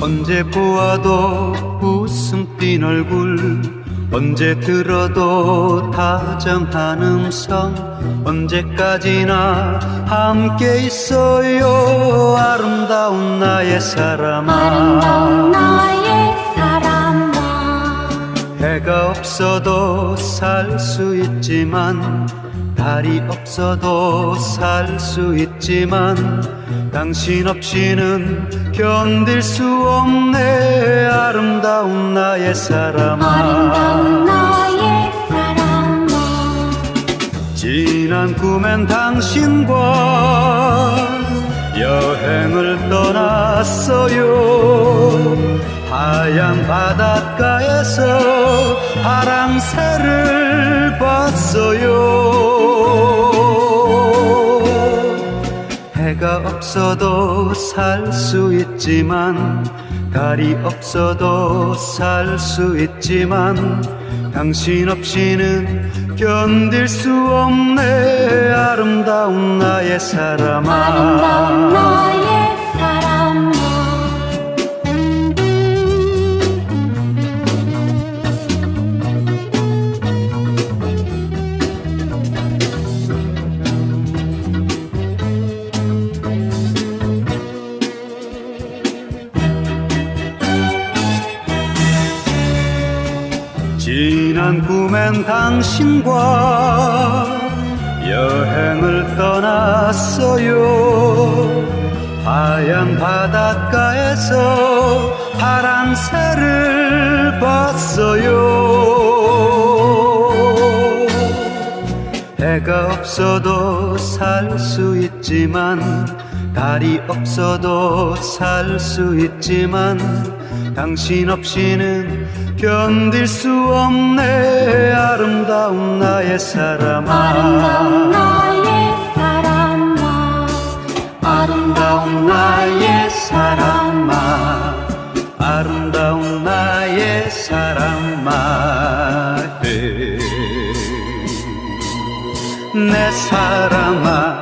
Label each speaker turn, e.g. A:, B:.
A: 언제 보아도 웃음 띤 얼굴 언제 들어도 다정한 음성 언제까지나 함께 있어요. 아름다운 나의 사람아 해가 없어도 살 수 있지만 달이 없어도 살 수 있지만 당신 없이는 견딜 수 없네. 아름다운 나의 사람아.
B: 아름다운 나의 사람아.
A: 지난 꿈엔 당신과 여행을 떠났어요 하얀 바닷가에서 파랑새를 봤어요. 해가 없어도 살 수 있지만 달이 없어도 살 수 있지만 당신 없이는 견딜 수 없네. 아름다운 나의 사람아.
B: 아름다운 나의
A: 지난 꿈엔 당신과 여행을 떠났어요. 하얀 바닷가에서 파랑새를 봤어요. 해가 없어도 살 수 있지만 달이 없어도 살 수 있지만 당신 없이는 견딜 수 없네. 아름다운 나의 사람아.
B: 아름다운 나의 사람아.
A: 아름다운 나의 사람아. 아름다운 나의 사람아. 내 사랑아